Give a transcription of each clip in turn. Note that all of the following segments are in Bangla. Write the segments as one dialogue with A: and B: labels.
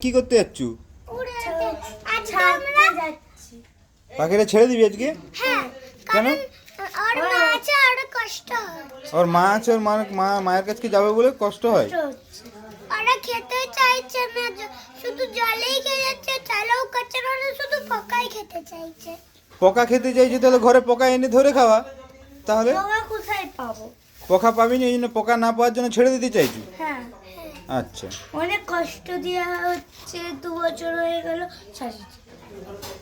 A: কি করতে যাচ্ছু? পাখিটা ছেড়ে দিবি আজকে? কেন?
B: ওর মা আছে
A: ওর মা মা মায়ের কাছে যাবে বলে কষ্ট হয়?
B: ওরা খেতে চাইছে না শুধু জলেই খেয়ে যাচ্ছে চালেও খাচ্ছে না ওরা শুধু পোকাই খেতে চাইছে।
A: পোকা খেতে চাইছে তাহলে ঘরে পোকা এনে ধরে খাওয়া। তাহলে?
C: বাবা কোথায় পাবো?
A: পোকা পাবি না এই জন্য পোকা না পাওয়ার জন্য ছেড়ে দিতে চাইছি?
C: হ্যাঁ।
A: আচ্ছা।
C: অনেক কষ্ট দেওয়া হচ্ছে দু বছর হয়ে গেল ছাড়িয়েছি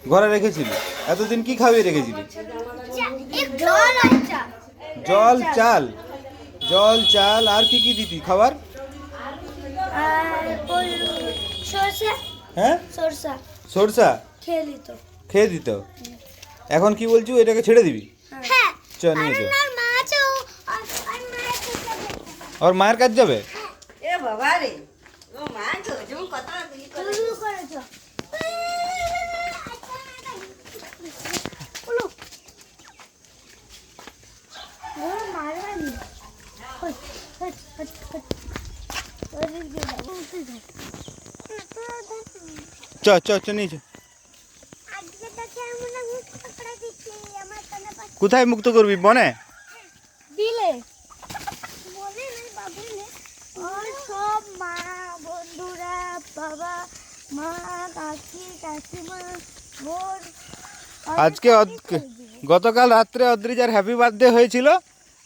A: ঘরে রেখেছিলি? এতদিন কি খাইয়ে রেখেছিলি?
C: জল
A: জল চাল। জল চাল আর কি কি দিতি? খাবার? হ্যাঁ?
C: সরষা। খেয়ে
A: দিত? এখন কি বলছো এটাকে ছেড়ে দিবি?
B: হ্যাঁ।
A: চ নিয়ে চল
B: ওর মায়ের কাছে
A: যাবে? চ চ চ নিয়ে চ।
B: আজকে তাকে আমরা মুক্ত করে দিচ্ছি আমার কানে পাচ্ছে
A: কোথায় মুক্ত করবি বনে?
C: বাবা মা কাকি কাকিমা বোন
A: আজকে গতকাল রাত্রে অদ্রিজার হ্যাপি বার্থডে হয়েছিল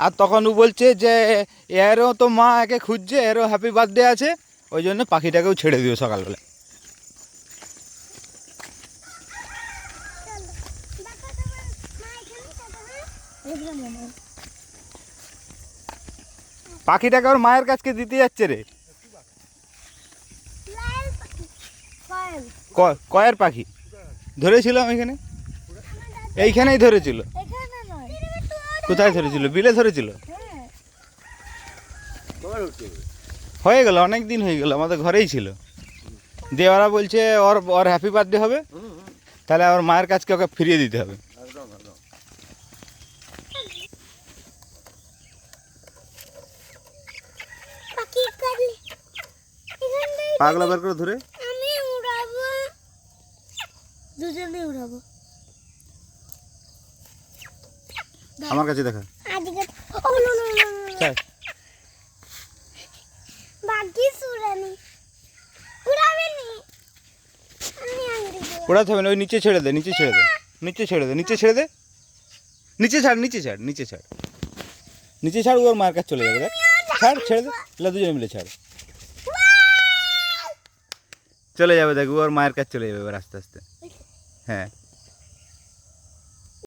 A: আর তখন ও বলছে যে এরও তো মা একে খুঁজছে এরও হ্যাপি বার্থডে আছে ওই জন্য পাখিটাকেও ছেড়ে দিও সকালবেলা।
B: হয়।
A: পাখিটাকে ওর মায়ের কাছকে দিতে যাচ্ছে রে
B: লাল পাখি
C: পায়েল
A: ক- কয়ের পাখি? ধরেছিলাম এখানে? এইখানেই ধরেছিল? কোথায় ধরেছিল? বিলে ধরেছিল?
C: হ্যাঁ
A: হয়ে গেল অনেক দিন হয়ে গেল আমাদের ঘরেই ছিল। দিয়ে ওরা বলছে ওর ওর হ্যাপি বার্থডে হবে। তাহলে ওর মায়ের কাছকে ওকে ফিরিয়ে দিতে হবে। পাগলা বের করে ধরে।
B: উড়াবো।
A: আমার কাছে দেখা।
B: আজকে ও লো লো লো লো বাকি সুরানি উড়াবে নি আমি আংরি দেবো।
A: হবে না ওই নিচে ছেড়ে দে নিচে ছেড়ে দে। নিচে ছেড়ে দে নিচে ছেড়ে দে। নিচে ছাড় নিচে ছাড় নিচে ছাড়। নিচে ছাড় ওর কাছে চলে যাবে দেখ। ছাড় ছেড়ে দে। লে দুজনে মিলে ছাড়। চলে যাবে দেখ ওর মায়ের কাছে চলে যাবে এবার আস্তে আস্তে। হ্যাঁ।